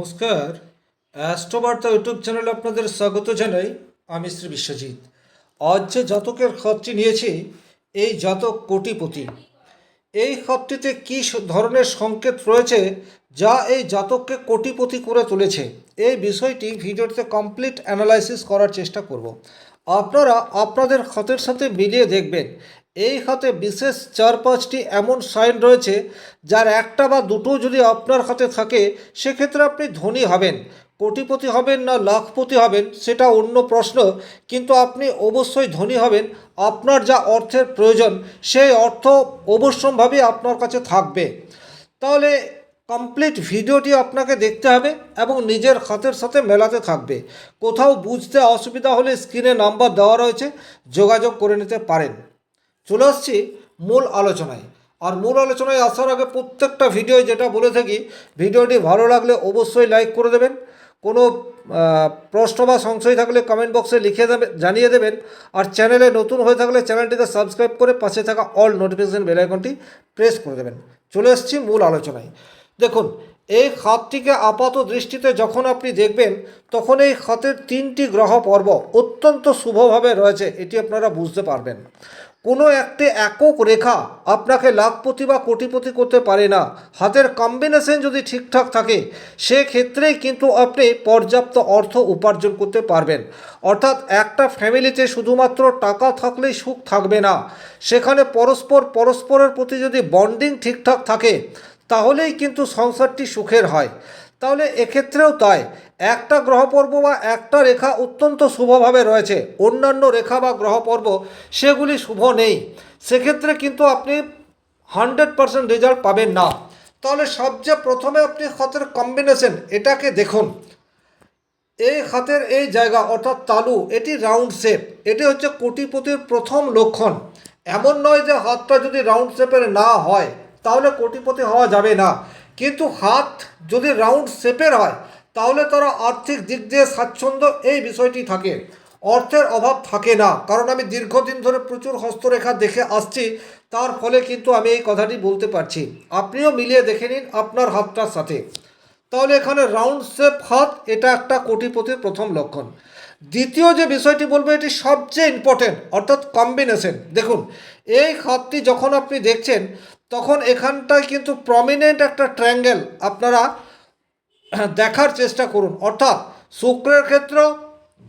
নমস্কার। অ্যাস্ট্রোবার্তা ইউটিউব চ্যানেলে আপনাদের স্বাগত জানাই। আমি শ্রী বিশ্বজিৎ। আজ যে জাতকের খাতটি নিয়েছি, এই জাতক কোটিপতি। এই খাতটিতে কী ধরনের সংকেত রয়েছে, যা এই জাতককে কোটিপতি করে তুলেছে? এই বিষয়টি ভিডিওটিতে কমপ্লিট অ্যানালাইসিস করার চেষ্টা করব। আপনারা আপনাদের খতের সাথে মিলিয়ে দেখবেন। এই খাতে বিশেষ চার পাঁচটি এমন সাইন রয়েছে, যার একটা বা দুটো যদি আপনার হাতে থাকে, সেক্ষেত্রে আপনি ধনী হবেন। কোটিপতি হবেন না লাখপতি হবেন, সেটা অন্য প্রশ্ন। কিন্তু আপনি অবশ্যই ধনী হবেন। আপনার যা অর্থের প্রয়োজন, সেই অর্থ অবশ্যম্ভাবী আপনার কাছে থাকবে। তাহলে কমপ্লিট ভিডিওটি আপনাকে দেখতে হবে এবং নিজের হাতের সাথে মেলাতে থাকবে। কোথাও বুঝতে অসুবিধা হলে স্ক্রিনে নাম্বার দেওয়া রয়েছে, যোগাযোগ করে নিতে পারেন। চলে আসছি মূল আলোচনায়। আর মূল আলোচনায় আসার আগে প্রত্যেকটা ভিডিও যেটা বলে থাকি, ভিডিওটি ভালো লাগলে অবশ্যই লাইক করে দেবেন। কোনো প্রশ্ন বা সংশয় থাকলে কমেন্ট বক্সে লিখে জানিয়ে দেবেন। আর চ্যানেলে নতুন হয়ে থাকলে চ্যানেলটিকে সাবস্ক্রাইব করে পাশে থাকা অল নোটিফিকেশন বেল আইকনটি প্রেস করে দেবেন। চলে এসেছি মূল আলোচনায়। দেখুন, এই খাতটিকে আপাত দৃষ্টিতে যখন আপনি দেখবেন, তখন এই খাতের তিনটি গ্রহ পর্ব অত্যন্ত শুভভাবে রয়েছে, এটি আপনারা বুঝতে পারবেন। কোনো একটি একক রেখা আপনাকে লাখপতি বা কোটিপতি করতে পারে না। হাতের কম্বিনেশন যদি ঠিকঠাক থাকে, সেক্ষেত্রেই কিন্তু আপনি পর্যাপ্ত অর্থ উপার্জন করতে পারবেন। অর্থাৎ একটা ফ্যামিলিতে শুধুমাত্র টাকা থাকলেই সুখ থাকবে না। সেখানে পরস্পর পরস্পরের প্রতি যদি বন্ডিং ঠিকঠাক থাকে, তাহলেই কিন্তু সংসারটি সুখের হয়। তাহলে এক্ষেত্রেও তাই। একটা গ্রহপর্ব বা একটা রেখা অত্যন্ত শুভভাবে রয়েছে। অন্যান্য রেখা বা গ্রহপর্ব সেগুলি শুভ নেই। সেক্ষেত্রে কিন্তু আপনি হান্ড্রেড পারসেন্ট রেজাল্ট পাবেন না। তাহলে সবচেয়ে প্রথমে আপনি হাতের কম্বিনেশন এটাকে দেখুন। এই হাতের এই জায়গা অর্থাৎ তালু, এটি রাউন্ড শেপ এটি হচ্ছে কোটিপতির প্রথম লক্ষণ। এমন নয় যে হাতটা যদি রাউন্ড শেপের না হয়, তাহলে কোটিপতি হওয়া যাবে না। কিন্তু হাত যদি রাউন্ড শেপের হয়, তাহলে তারা আর্থিক দিক দিয়ে স্বাচ্ছন্দ্য এই বিষয়টি থাকে। অর্থের অভাব থাকে না। কারণ আমি দীর্ঘদিন ধরে প্রচুর হস্তরেখা দেখে আসছি, তার ফলে কিন্তু আমি এই কথাটি বলতে পারছি। আপনিও মিলিয়ে দেখে নিন আপনার হাতটার সাথে। তাহলে এখানে রাউন্ড শেপ হাত, এটা একটা কোটিপতির প্রথম লক্ষণ। দ্বিতীয় যে বিষয়টি বলব, এটি সবচেয়ে ইম্পর্টেন্ট অর্থাৎ কম্বিনেশন দেখুন, এই হাতটি যখন আপনি দেখছেন তখন এখানটায় কিন্তু প্রমিনেন্ট একটা ট্রায়াঙ্গেল আপনারা দেখার চেষ্টা করুন। অর্থাৎ শুক্রের ক্ষেত্র,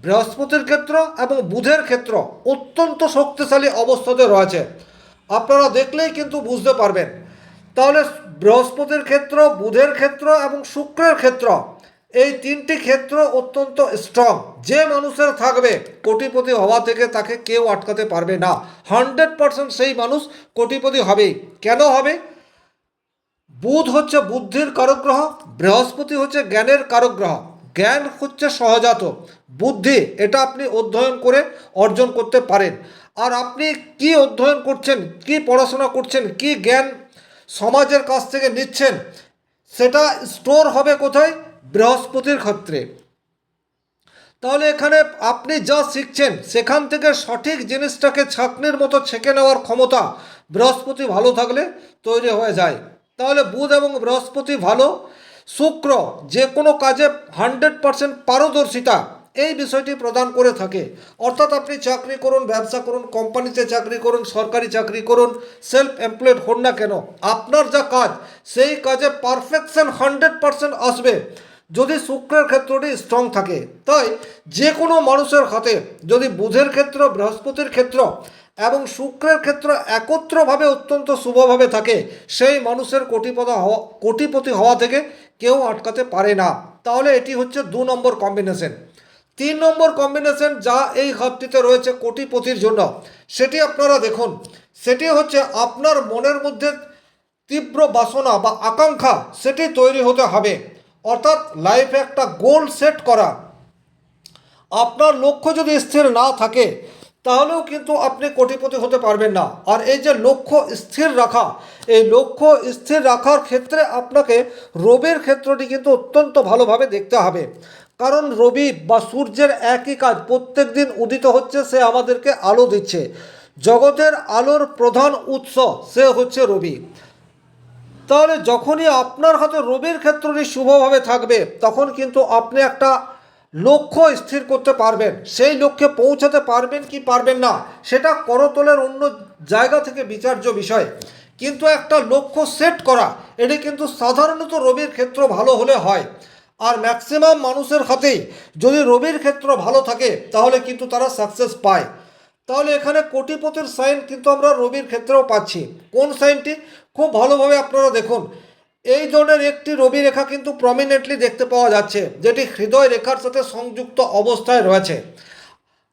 বৃহস্পতির ক্ষেত্র এবং বুধের ক্ষেত্র অত্যন্ত শক্তিশালী অবস্থাতে রয়েছে। আপনারা দেখলেই কিন্তু বুঝতে পারবেন। তাহলে বৃহস্পতির ক্ষেত্র, বুধের ক্ষেত্র এবং শুক্রের ক্ষেত্র এই তিনটি ক্ষেত্র অত্যন্ত স্ট্রং যে মানুষের থাকবে, কোটিপতি হওয়া থেকে তাকে কেউ আটকাতে পারবে না। হান্ড্রেড পারসেন্ট সেই মানুষ কোটিপতি হবেই। কেন হবে? বুধ হচ্ছে বুদ্ধির কারক গ্রহ বৃহস্পতি হচ্ছে জ্ঞানের কারক গ্রহ জ্ঞান হচ্ছে সহজাত। বুদ্ধি, এটা আপনি অধ্যয়ন করে অর্জন করতে পারেন। আর আপনি কি অধ্যয়ন করছেন, কি পড়াশোনা করছেন, কি জ্ঞান সমাজের কাছ থেকে নিচ্ছেন, সেটা স্টোর হবে কোথায়? বৃহস্পতির ক্ষেত্রে। তাহলে এখানে আপনি যা শিখছেন, সেখান থেকে সঠিক জিনিসটাকে ছাঁকনির মতো ছেঁকে নেওয়ার ক্ষমতা বৃহস্পতি ভালো থাকলে তৈরি হয়ে যায়। তাহলে বুধ এবং বৃহস্পতি ভালো, শুক্র যে কোনো কাজে হান্ড্রেড পারসেন্ট পারদর্শিতা, এই বিষয়টি প্রদান করে থাকে। অর্থাৎ আপনি চাকরি করুন, ব্যবসা করুন, কোম্পানিতে চাকরি করুন, সরকারি চাকরি করুন সেলফ এমপ্লয়েড হন না কেন, আপনার যা কাজ, সেই কাজে পারফেকশন হান্ড্রেড পারসেন্ট আসবে। যদি শুক্রের ক্ষেত্রটি স্ট্রং থাকে, তাই যে কোনো মানুষের হাতে যদি বুধের ক্ষেত্র, বৃহস্পতির ক্ষেত্র এবং শুক্রের ক্ষেত্র একত্রভাবে অত্যন্ত শুভভাবে থাকে, সেই মানুষের কোটিপতি হওয়া কোটিপতি হওয়া থেকে কেউ আটকাতে পারে না। তাহলে এটি হচ্ছে দু নম্বর কম্বিনেশন তিন নম্বর কম্বিনেশন যা এই হাতটিতে রয়েছে কোটিপতির জন্য, সেটি আপনারা দেখুন। সেটি হচ্ছে আপনার মনের মধ্যে তীব্র বাসনা বা আকাঙ্ক্ষা, সেটি তৈরি হতে হবে। অর্থাৎ লাইফে একটা গোল সেট করা। আপনার লক্ষ্য যদি স্থির না থাকে, তাহলেও কিন্তু আপনি কোটিপতি হতে পারবেন না। আর এই যে লক্ষ্য স্থির রাখা, এই লক্ষ্য স্থির রাখার ক্ষেত্রে আপনাকে রবির ক্ষেত্রটি কিন্তু অত্যন্ত ভালোভাবে দেখতে হবে। কারণ রবি বা সূর্যের একই কাজ, প্রত্যেক দিন উদিত হচ্ছে, সে আমাদেরকে আলো দিচ্ছে। জগতের আলোর প্রধান উৎস, সে হচ্ছে রবি। তাহলে যখনই আপনার হাতে রবির ক্ষেত্রটি শুভভাবে থাকবে, তখন কিন্তু আপনি একটা লক্ষ্য স্থির করতে পারবেন। সেই লক্ষ্যে পৌঁছাতে পারবেন কি পারবেন না, সেটা করতলের অন্য জায়গা থেকে বিচার্য বিষয়। কিন্তু একটা লক্ষ্য সেট করা, এটি কিন্তু সাধারণত রবির ক্ষেত্র ভালো হলে হয়। আর ম্যাক্সিমাম মানুষের হাতেই যদি রবির ক্ষেত্র ভালো থাকে, তাহলে কিন্তু তারা সাকসেস পায়। তাহলে এখানে কোটিপতির সাইন কিন্তু আমরা রবির ক্ষেত্রেও পাচ্ছি। কোন সাইনটি? খুব ভালোভাবে আপনারা দেখুন, এই ধরনের একটি রবি রেখা কিন্তু প্রমিনেন্টলি দেখতে পাওয়া যাচ্ছে, যেটি হৃদয় রেখার সাথে সংযুক্ত অবস্থায় রয়েছে।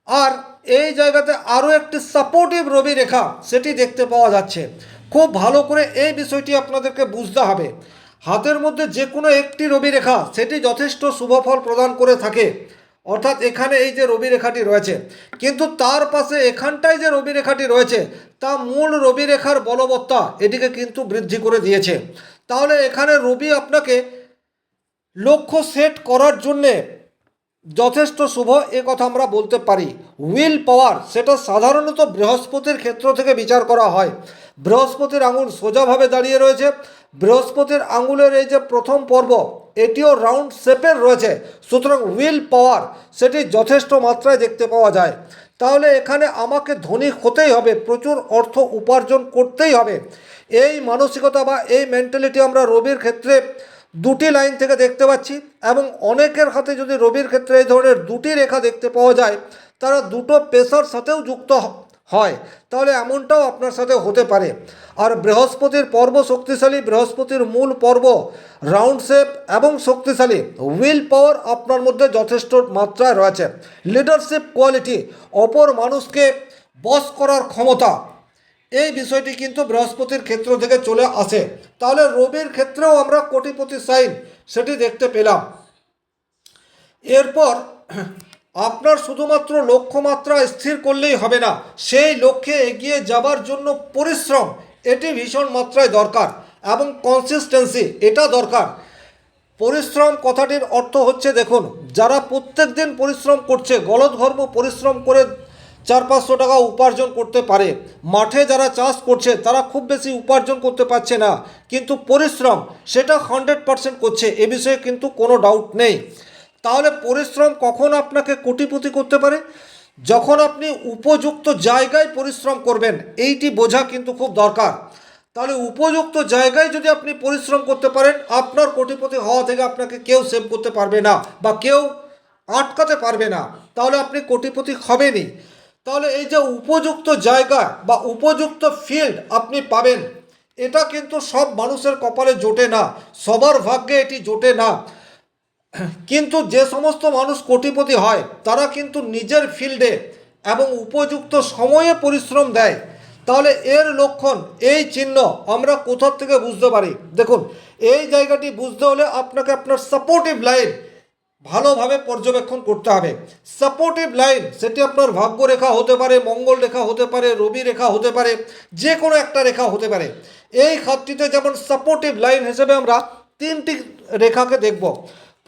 আর এই জায়গাতে আরও একটি সাপোর্টিভ রবি রেখা সেটি দেখতে পাওয়া যাচ্ছে। খুব ভালো করে এই বিষয়টি আপনাদেরকে বুঝতে হবে। হাতের মধ্যে যে কোনো একটি রবি রেখা, সেটি যথেষ্ট শুভফল প্রদান করে থাকে। অর্থাৎ এখানে এই যে রবি রেখাটি রয়েছে, কিন্তু তার পাশে এখানটায় যে রবি রেখাটি রয়েছে, তা মূল রবি রেখার বলবত্তা এটিকে কিন্তু বৃদ্ধি করে দিয়েছে। তাহলে এখানে রবি আপনাকে লক্ষ্য সেট করার জন্যে যথেষ্ট শুভ এ কথা আমরা বলতে পারি। উইল পাওয়ার, সেটা সাধারণত বৃহস্পতির ক্ষেত্র থেকে বিচার করা হয়। বৃহস্পতির আঙুল সোজাভাবে দাঁড়িয়ে রয়েছে। বৃহস্পতির আঙুলের এই যে প্রথম পর্ব, এটিও রাউন্ড শেপের রয়েছে। সুতরাং উইল পাওয়ার, সেটি যথেষ্ট মাত্রায় দেখতে পাওয়া যায়। তাহলে এখানে আমাকে ধনী হতেই হবে, প্রচুর অর্থ উপার্জন করতেই হবে। এই মানসিকতা বা এই মেন্টালিটি আমরা রবির ক্ষেত্রে দুটি লাইন থেকে দেখতে পাচ্ছি এবং অনেকের হাতে যদি রবির ক্ষেত্রে এই ধরনের দুটি রেখা দেখতে পাওয়া যায়, তারা দুটো পেশার সাথেও যুক্ত হয়। তাহলে এমনটাও আপনার সাথে হতে পারে। আর বৃহস্পতির পর্ব শক্তিশালী, বৃহস্পতির মূল পর্ব রাউন্ড শেপ এবং শক্তিশালী। উইল পাওয়ার আপনার মধ্যে যথেষ্ট মাত্রায় রয়েছে। লিডারশিপ কোয়ালিটি, অপর মানুষকে বস করার ক্ষমতা এই বিষয়টি কিন্তু বৃহস্পতির ক্ষেত্র থেকে চলে আসে। তাহলে রবির ক্ষেত্রেও আমরা কোটিপতি সাইন সেটি দেখতে পেলাম। এরপর আপনার শুধুমাত্র লক্ষ্যমাত্রা স্থির করলেই হবে না, সেই লক্ষ্যে এগিয়ে যাবার জন্য পরিশ্রম, এটি ভীষণ মাত্রায় দরকার এবং কনসিস্টেন্সি এটা দরকার। পরিশ্রম কথাটির অর্থ হচ্ছে দেখুন, যারা প্রত্যেক দিন পরিশ্রম করছে, গলদঘর্ম পরিশ্রম করে চার পাঁচশো টাকা উপার্জন করতে পারে। মাঠে যারা চাষ করছে, তারা খুব বেশি উপার্জন করতে পারছে না। কিন্তু পরিশ্রম, সেটা হান্ড্রেড পারসেন্ট করছে, এ বিষয়ে কিন্তু কোনো ডাউট নেই। তাহলে পরিশ্রম কখন আপনাকে কোটিপতি করতে পারে? যখন আপনি উপযুক্ত জায়গায় পরিশ্রম করবেন, এইটি বোঝা কিন্তু খুব দরকার। তাহলে উপযুক্ত জায়গায় যদি আপনি পরিশ্রম করতে পারেন, আপনার কোটিপতি হওয়া থেকে আপনাকে কেউ সেভ করতে পারবে না বা কেউ আটকাতে পারবে না। তাহলে আপনি কোটিপতি হবেনই। তাহলে এই যে উপযুক্ত জায়গা বা উপযুক্ত ফিল্ড আপনি পাবেন, এটা কিন্তু সব মানুষের কপালে জোটে না, সবার ভাগ্যে এটি জোটে না। কিন্তু যে সমস্ত মানুষ কোটিপতি হয়, তারা কিন্তু নিজের ফিল্ডে এবং উপযুক্ত সময়ে পরিশ্রম দেয়। তাহলে এর লক্ষণ, এই চিহ্ন আমরা কোথার থেকে বুঝতে পারি? দেখুন, এই জায়গাটি বুঝতে হলে আপনাকে আপনার সাপোর্টিভ লাইন ভালোভাবে পর্যবেক্ষণ করতে হবে। সাপোর্টিভ লাইন সেটি আপনার ভাগ্য রেখা হতে পারে, মঙ্গল রেখা হতে পারে, রবি রেখা হতে পারে যে কোনো একটা রেখা হতে পারে। এই খাতটিতে যেমন সাপোর্টিভ লাইন হিসেবে আমরা তিনটি রেখাকে দেখব।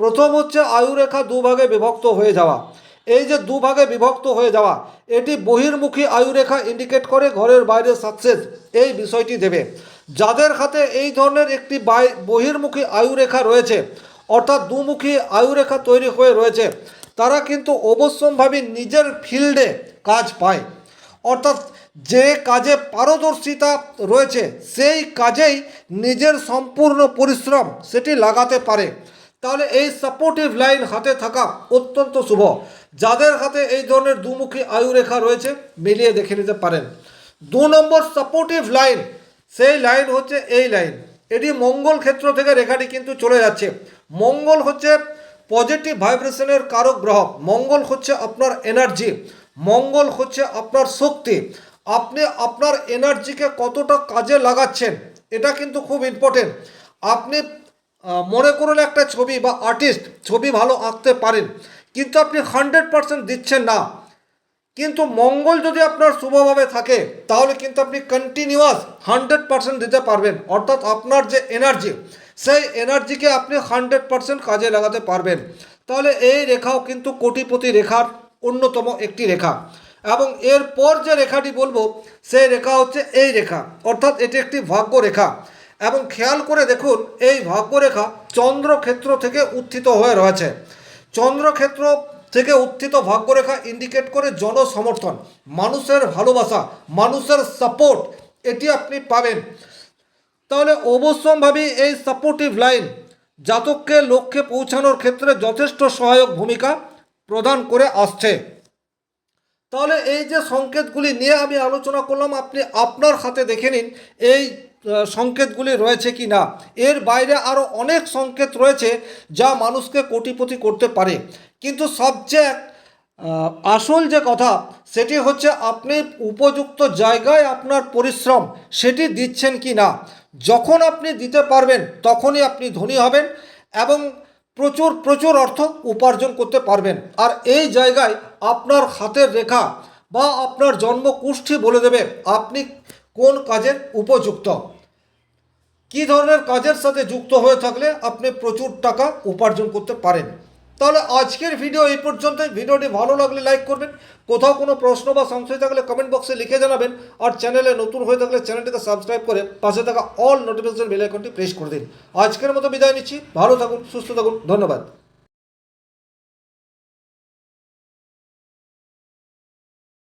প্রথম হচ্ছে আয়ু রেখা দুভাগে বিভক্ত হয়ে যাওয়া। এই যে দুভাগে বিভক্ত হয়ে যাওয়া, এটি বহির্মুখী আয়ুরেখা ইন্ডিকেট করে ঘরের বাইরে সাকসেস এই বিষয়টি দেবে। যাদের হাতে এই ধরনের একটি বহির্মুখী আয়ুরেখা রয়েছে অর্থাৎ দুমুখী আয়ুরেখা তৈরি হয়ে রয়েছে। তারা কিন্তু অবশ্যমভাবে নিজের ফিল্ডে কাজ পায়। অর্থাৎ যে কাজে পারদর্শিতা রয়েছে, সেই কাজেই নিজের সম্পূর্ণ পরিশ্রম সেটি লাগাতে পারে। তাহলে এই সাপোর্টিভ লাইন হাতে থাকা অত্যন্ত শুভ। যাদের হাতে এই ধরনের দুমুখী আয়ুরেখা রয়েছে, মিলিয়ে দেখে নিতে পারেন। দু নম্বর সাপোর্টিভ লাইন সেই লাইন হচ্ছে এই লাইন এটি মঙ্গল ক্ষেত্র থেকে রেখাটি কিন্তু চলে যাচ্ছে। মঙ্গল হচ্ছে পজিটিভ ভাইব্রেশনের কারক গ্রহ। মঙ্গল হচ্ছে আপনার এনার্জি মঙ্গল হচ্ছে আপনার শক্তি। আপনি আপনার এনার্জিকে কতটা কাজে লাগাচ্ছেন, এটা কিন্তু খুব ইম্পর্টেন্ট আপনি মনে করুন একটা ছবি বা আর্টিস্ট ছবি ভালো আঁকতে পারেন, কিন্তু আপনি হান্ড্রেড পারসেন্ট দিচ্ছেন না। কিন্তু মঙ্গল যদি আপনার শুভভাবে থাকে, তাহলে কিন্তু আপনি কন্টিনিউয়াস হান্ড্রেড পারসেন্ট দিতে পারবেন। অর্থাৎ আপনার যে এনার্জি সেই এনার্জিকে আপনি হান্ড্রেড পারসেন্ট কাজে লাগাতে পারবেন। তাহলে এই রেখাও কিন্তু কোটিপতি রেখার অন্যতম একটি রেখা। এবং এরপর যে রেখাটি বলব, সেই রেখা হচ্ছে এই রেখা। অর্থাৎ এটি একটি ভাগ্য রেখা। এবং খেয়াল করে দেখুন, এই ভাগ্যরেখা চন্দ্রক্ষেত্র থেকে উত্থিত হয়ে রয়েছে। চন্দ্রক্ষেত্র থেকে উত্থিত ভাগ্যরেখা ইন্ডিকেট করে জনসমর্থন, মানুষের ভালোবাসা, মানুষের সাপোর্ট এটি আপনি পাবেন। তাহলে অবশ্যম্ভাবী এই সাপোর্টিভ লাইন জাতককে লক্ষ্যে পৌঁছানোর ক্ষেত্রে যথেষ্ট সহায়ক ভূমিকা প্রদান করে আসছে। তাহলে এই যে সংকেতগুলি নিয়ে আমি আলোচনা করলাম, আপনি আপনার হাতে দেখে নিন এই সংকেতগুলি রয়েছে কি না? এর বাইরে আরও অনেক সংকেত রয়েছে যা মানুষকে কোটিপতি করতে পারে। কিন্তু সবচেয়ে আসল যে কথা, সেটি হচ্ছে আপনি উপযুক্ত জায়গায় আপনার পরিশ্রম, সেটি দিচ্ছেন কি না? যখন আপনি দিতে পারবেন, তখনই আপনি ধনী হবেন এবং প্রচুর প্রচুর অর্থ উপার্জন করতে পারবেন। আর এই জায়গায় আপনার হাতের রেখা বা আপনার জন্মকুষ্ঠী বলে দেবে, আপনি কোন কাজের উপযুক্ত? কী ধরনের কাজের সাথে যুক্ত হয়ে থাকলে আপনি প্রচুর টাকা উপার্জন করতে পারেন? তাহলে আজকের ভিডিও এই পর্যন্তই। ভিডিওটি ভালো লাগলে লাইক করবেন। কোথাও কোনো প্রশ্ন বা সংশয় থাকলে কমেন্ট বক্সে লিখে জানাবেন। আর চ্যানেলে নতুন হয়ে থাকলে চ্যানেলটিকে সাবস্ক্রাইব করে পাশে থাকা অল নোটিফিকেশন বেল আইকনটি প্রেস করে দিন। আজকের মতো বিদায় নিচ্ছি। ভালো থাকুন, সুস্থ থাকুন। ধন্যবাদ।